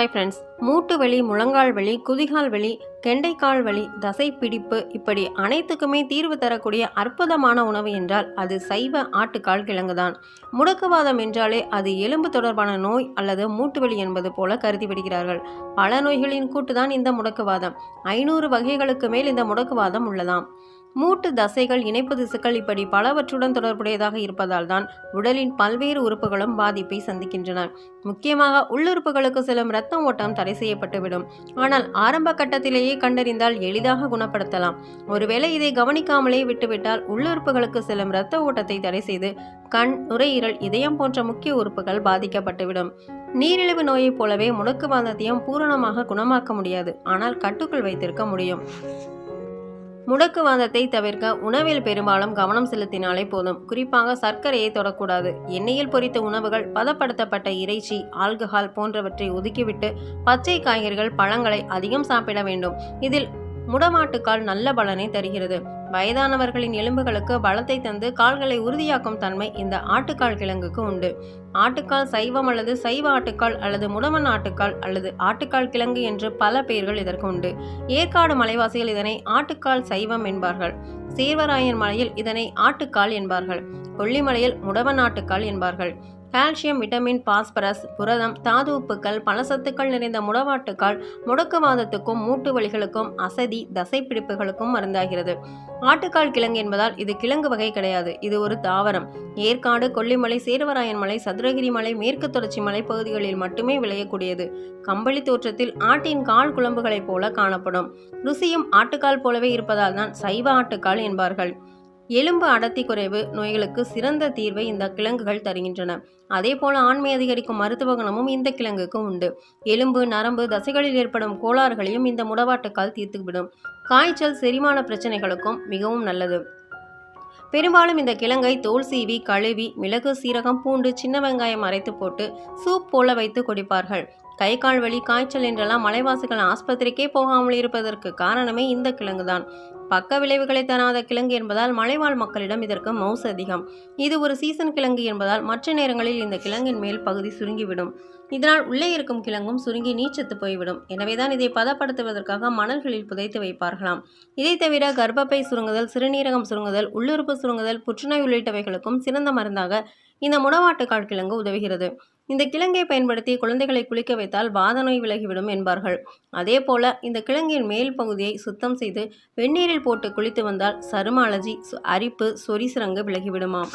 Hi friends மூட்டு வலி முழங்கால் வலி குதிகால் வலி கெண்டைக்கால் வலி தசை பிடிப்பு இப்படி அனைத்துக்குமே தீர்வு தரக்கூடிய அற்புதமான உணவு என்றால் அது சைவ ஆட்டுக்கால் கிழங்கு தான் முடக்குவாதம் என்றாலே அது எலும்பு தொடர்பான நோய் அல்லது மூட்டு வலி என்பது போல கருதி விடுகிறார்கள். பல நோய்களின் கூட்டுதான் இந்த முடக்குவாதம். ஐநூறு வகைகளுக்கு மேல் இந்த முடக்குவாதம் உள்ளதாம். மூட்டு தசைகள் இணைப்பு திசுக்கள் இப்படி பலவற்றுடன் தொடர்புடையதாக இருப்பதால் தான் உடலின் பல்வேறு உறுப்புகளும் பாதிப்பை சந்திக்கின்றன. முக்கியமாக உள்ளுறுப்புகளுக்கு செல்லும் இரத்த ஓட்டம் தடை செய்யப்பட்டுவிடும். ஆனால் ஆரம்ப கட்டத்திலேயே கண்டறிந்தால் எளிதாக குணப்படுத்தலாம். ஒருவேளை இதை கவனிக்காமலே விட்டுவிட்டால் உள்ளுறுப்புகளுக்கு செல்லும் இரத்த ஓட்டத்தை தடை செய்து கண் நுரையீரல் இதயம் போன்ற முக்கிய உறுப்புகள் பாதிக்கப்பட்டுவிடும். நீரிழிவு நோயைப் போலவே முடக்கு வாந்தத்தையும் பூரணமாக குணமாக்க முடியாது. ஆனால் கட்டுக்குள் வைத்திருக்க முடியும். முடக்குவாதத்தை தவிர்க்க உணவில் பெரும்பாலும் கவனம் செலுத்தினாலே போதும். குறிப்பாக சர்க்கரையை தொடக்கூடாது. எண்ணெயில் பொரித்த உணவுகள் பதப்படுத்தப்பட்ட இறைச்சி ஆல்கஹால் போன்றவற்றை ஒதுக்கிவிட்டு பச்சை காய்கறிகள் பழங்களை அதிகம் சாப்பிட வேண்டும். இதில் முடமாட்டுக்கால் நல்ல பலனை தருகிறது. வயதானவர்களின் எலும்புகளுக்கு பலத்தை தந்து கால்களை உறுதியாக்கும் தன்மை இந்த ஆட்டுக்கால் கிழங்குக்கு உண்டு. ஆட்டுக்கால் சைவம் அல்லது சைவ ஆட்டுக்கால் அல்லது முடமன் ஆட்டுக்கால் அல்லது ஆட்டுக்கால் கிழங்கு என்று பல பெயர்கள் இதற்கு உண்டு. ஏற்காடு மலைவாசிகள் இதனை ஆட்டுக்கால் சைவம் என்பார்கள். சேர்வராயன் மலையில் இதனை ஆட்டுக்கால் என்பார்கள். கொல்லிமலையில் முடவன் ஆட்டுக்கால் என்பார்கள். கால்சியம் விட்டமின் பாஸ்பரஸ் புரதம் தாது உப்புக்கள் பல சத்துக்கள் நிறைந்த முடவாட்டுக்கால் முடக்குவாதத்துக்கும் மூட்டு வலிகளுக்கும் அசதி தசைப்பிடிப்புகளுக்கும் மருந்தாகிறது. ஆட்டுக்கால் கிழங்கு என்பதால் இது கிழங்கு வகை கிடையாது. இது ஒரு தாவரம். ஏற்காடு கொல்லிமலை சேர்வராயன் மலை சதுரகிரி மலை மேற்கு தொடர்ச்சி மலை பகுதிகளில் மட்டுமே விளையக்கூடியது. கம்பளி தோற்றத்தில் ஆட்டின் கால் குழம்புகளைப் போல காணப்படும். ருசியும் ஆட்டுக்கால் போலவே இருப்பதால் தான் சைவ ஆட்டுக்கால் என்பார்கள். எலும்பு அடர்த்தி குறைவு நோய்களுக்கு சிறந்த தீர்வை இந்த கிழங்குகள் தருகின்றன. அதே போல ஆண்மை அதிகரிக்கும் மருத்துவ குணமும் இந்த கிழங்குக்கு உண்டு. எலும்பு நரம்பு தசைகளில் ஏற்படும் கோளாறுகளையும் இந்த முடவாட்டுக்கால் தீர்த்துவிடும். காய்ச்சல் செரிமான பிரச்சனைகளுக்கும் மிகவும் நல்லது. பெரும்பாலும் இந்த கிழங்கை தோல் சீவி கழுவி மிளகு சீரகம் பூண்டு சின்ன வெங்காயம் அரைத்து போட்டு சூப் போல வைத்து குடிப்பார்கள். கை கால் வலி காய்ச்சல் என்றெல்லாம் மலைவாசிகள் ஆஸ்பத்திரிக்கே போகாமல் இருப்பதற்கு காரணமே இந்த கிழங்குதான். பக்க விளைவுகளை தராத கிழங்கு என்பதால் மலைவாழ் மக்களிடம் இதற்கு மவுஸ் அதிகம். இது ஒரு சீசன் கிழங்கு என்பதால் மற்ற நேரங்களில் இந்த கிழங்கின் மேல் பகுதி சுருங்கிவிடும். இதனால் உள்ளே இருக்கும் கிழங்கும் சுருங்கி நீச்சத்து போய்விடும். எனவேதான் இதை பதப்படுத்துவதற்காக மணல்களில் புதைத்து வைப்பார்களாம். இதை தவிர கர்ப்பப்பை சுருங்குதல் சிறுநீரகம் சுருங்குதல் உள்ளுறுப்பு சுருங்குதல் புற்றுநோய் உள்ளிட்டவைகளுக்கும் சிறந்த மருந்தாக இந்த முடவாட்டுக்கால் கிழங்கு உதவுகிறது. இந்த கிழங்கை பயன்படுத்தி குழந்தைகளை குளிக்க வைத்தால் வாத நோய் விலகிவிடும் என்பார்கள். அதே போல இந்த கிழங்கின் மேல் பகுதியை சுத்தம் செய்து வெந்நீரில் போட்டு குளித்து வந்தால் சரும அலர்ஜி சு- அரிப்பு சொரிசிறங்கு விலகிவிடுமாம்.